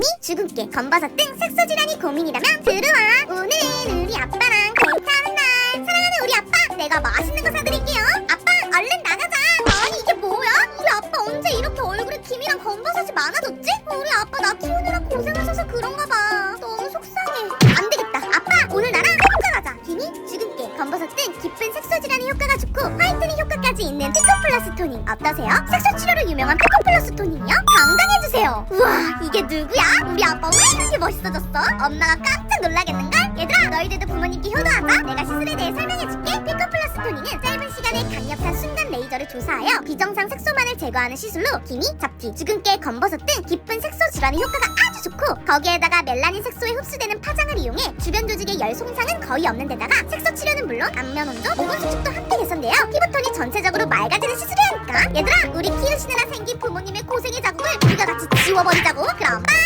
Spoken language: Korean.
기미, 주근깨, 검버섯 등 색소 질환이 고민이라면 들어와. 오늘은 우리 아빠랑 데이트하는 날. 사랑하는 우리 아빠, 내가 맛있는 거 사드릴게요. 아빠, 얼른 나가자. 아니 이게 뭐야? 우리 아빠 언제 이렇게 얼굴에 기미랑 검버섯이 많아졌지? 우리 아빠 나 키우느라 고생하셔서 그런가 봐. 너무 속상해. 안 되겠다. 아빠, 오늘 나랑 해보자 가자. 기미, 주근깨, 검버섯 등 깊은 색소 질환에 효과가 좋고 화이트닝 효과까지 있는 피코 플러스 토닝 어떠세요? 색소 치료로 유명한 피코 플러스 토닝이요? 당당해주세요. 우와, 이게 누구야? 우리 아빠 왜 이렇게 멋있어졌어? 엄마가 깜짝 놀라겠는걸? 얘들아, 너희들도 부모님께 효도하자. 내가 시술에 대해 설명해줄게. 피코 플러스 토닝은 짧은 시간에 강력한 순간 레이저를 조사하여 비정상 색소만을 제거하는 시술로 기미, 잡티, 주근깨, 검버섯 등 깊은 색소 질환의 효과가 아주 좋고 거기에다가 멜라닌 색소에 흡수되는 파장을 이용해 주변 조직의 열 손상은 거의 없는 데다가 색소 치료는 물론 안면 온도, 모공 수축도 함께 개선되어 피부 톤이 전체적으로 맑아지는 시술이 얘들아 우리 키우시느라 생긴 부모님의 고생의 자국을 우리가 같이 지워버리자고. 그럼 빠이